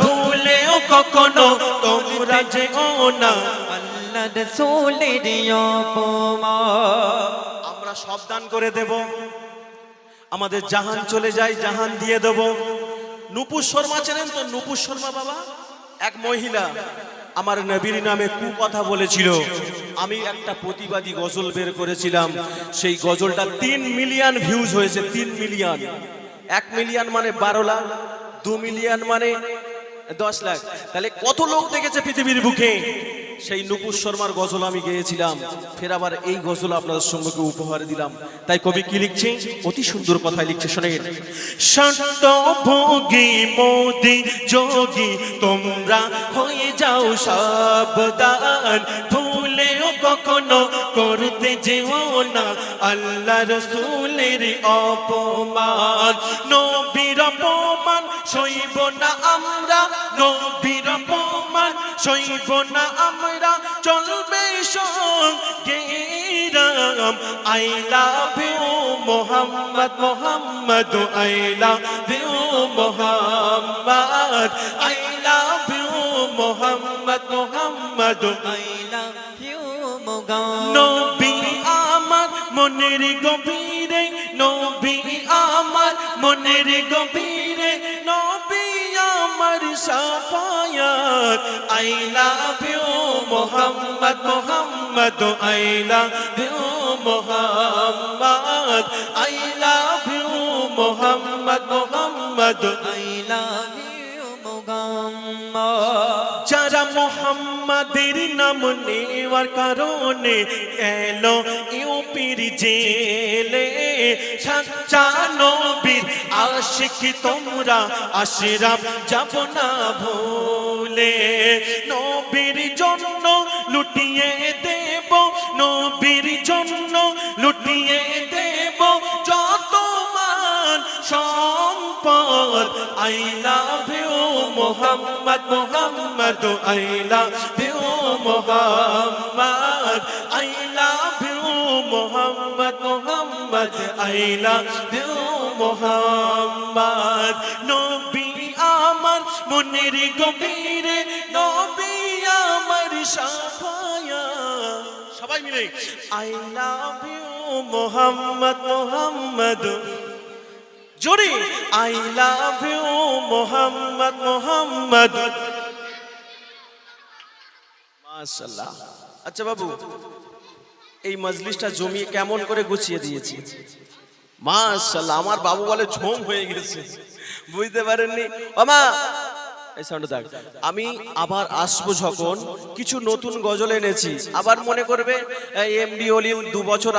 ভুলেও কখনো তোমরা না। আল্লাহ রসুলের আমরা সাবধান করে দেব। আমাদের জাহান চলে যায়, জাহান দিয়ে দেব। নুপুর শর্মা চেনেন তো? নুপুর শর্মা বাবা, এক মহিলা আমার নবীর নামে কু কথা বলেছিল। আমি একটা প্রতিবাদী গজল বের করেছিলাম। সেই গজলটা তিন মিলিয়ন ভিউজ হয়েছে, তিন মিলিয়ন। এক মিলিয়ন মানে বারো লাখ। দু মিলিয়ন মানে দশ লাখ। তাহলে কত লোক দেখেছে পৃথিবীর বুকে? সেই নুপুর শর্মার গজল আমি গেয়েছিলাম। ফের আবার এই গজল আপনাদের সঙ্গে উপহার দিলাম। তাই কবি কি লিখছে? অতি সুন্দর কথা লিখছে শান্ত ভোগী মোদি যোগী, তোমরা হয়ে যাও সাবধান। ভুলেও কখনো করতে যেও না আল্লাহ রসুলের অপমান। নবীর অপমান সইব না আমরা নবীর অপমান সইব না আমরা চলবে সঙ্গে Ram I love you Mohammad Mohammad, I love you Mohammad. I love you Mohammad Mohammad I love you মোগাম নবী আমার মনের গভীরে, নবী আমার মনের গভীরে। Safayat, I love you Mohammad Mohammad, I love you Mohammad, I love you Mohammad Mohammad I love you মোগাম যারা মোহাম্মদের নাম নেওয়ার কারণে এলো ইউপির জেলে সাচ্চা নবীর আশিক তোমরা আশরাম যাব না ভুলে। নবীর জন্য লুটিয়ে দেব, নবীর জন্য লুটিয়ে দেব। যত মান সম্পদ I love you Mohammad Mohammad I love you Mohammad. I love you Mohammad Mohammad I love you Mohammad, নবী আমার, মনের গভীরে, নবী আমার সাফায়া সবাই মিলে I love you Mohammad Mohammad. জোরে I love you Mohammad Mohammad. মাশাআল্লাহ। আচ্ছা বাবু, এই মজলিসটা জমিয়ে কেমন করে গুছিয়ে দিয়েছি? মাশাআল্লাহ, আমার বাবু বলে ঝোম হয়ে গেছে। বুঝতে পারেননি? ওমা, এই সাউন্ড আমি আবার আসব যখন, কিছু নতুন গজল এনেছি। আবার মনে করবে এমডি অলিম দু বছর